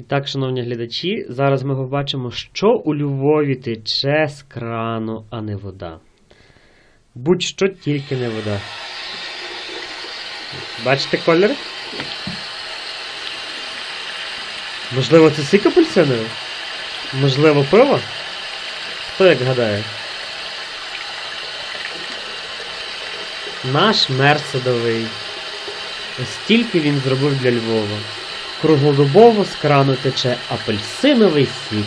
І так, шановні глядачі, зараз ми побачимо, що у Львові тече з крану, а не вода. Будь-що тільки не вода. Бачите колір? Можливо, це сік апельсиновий? Можливо, пиво? Хто як гадає? Наш мер садовий. Ось стільки він зробив для Львова. Круглодобово з крану тече апельсиновий сік.